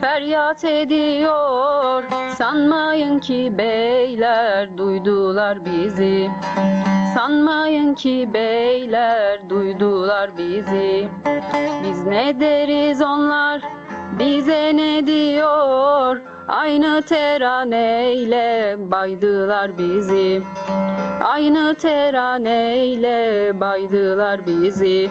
feryat ediyor. Sanmayın ki beyler duydular bizi. Sanmayın ki beyler duydular bizi. Biz ne deriz onlar? Bize ne diyor? Aynı teraneyle baydılar bizi. Aynı teraneyle baydılar bizi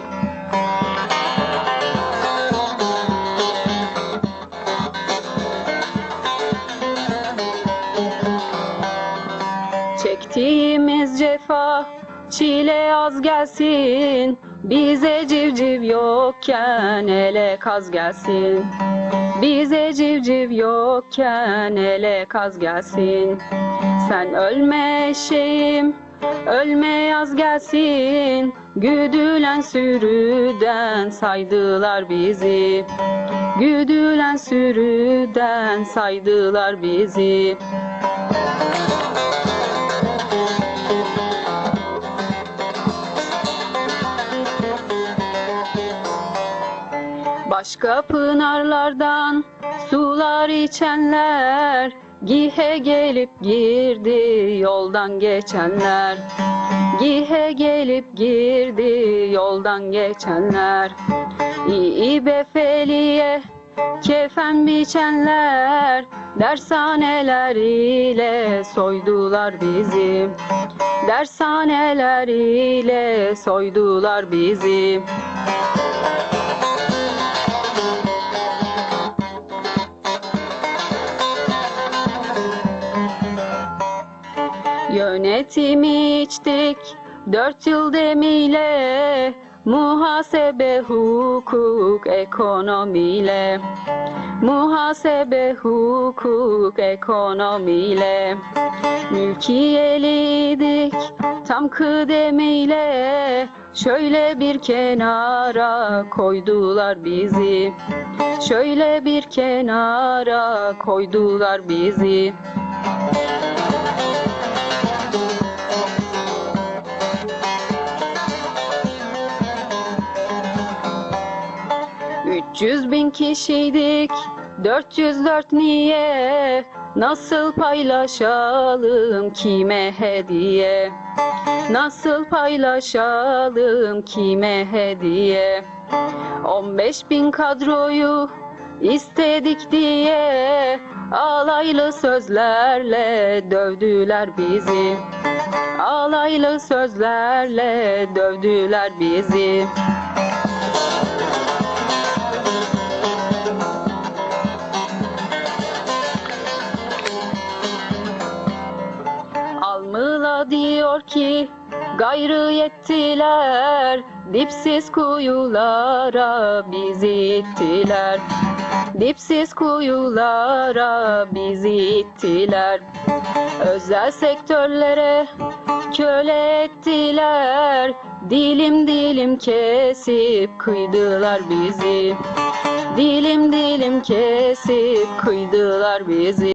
Çektiğimiz cefa çile az gelsin. Bize civciv yokken ele kaz gelsin. Bize civciv yokken ele kaz gelsin. Sen ölme şeyim ölme yaz gelsin. Güdülen sürüden saydılar bizi. Güdülen sürüden saydılar bizi Başka pınarlardan sular içenler Gihe gelip girdi yoldan geçenler. Gihe gelip girdi yoldan geçenler. İyi befeliye kefen biçenler Dershaneler ile soydular bizi. Dershaneler ile soydular bizi Yönetimi içtik dört yıl demiyle Muhasebe, hukuk, ekonomiyle. Muhasebe, hukuk, ekonomiyle. Mülkiyeliydik tam kıdemiyle. Şöyle bir kenara koydular bizi. Şöyle bir kenara koydular bizi Üç yüz bin kişiydik, 404 niye? Nasıl paylaşalım kime hediye? Nasıl paylaşalım kime hediye? 15 bin kadroyu istedik diye Alaylı sözlerle dövdüler bizi Alaylı sözlerle dövdüler bizi Diyor ki gayrı yettiler Dipsiz kuyulara bizi ittiler. Dipsiz kuyulara bizi ittiler. Özel sektörlere köle ettiler. Dilim dilim kesip kıydılar bizi. Dilim dilim kesip kıydılar bizi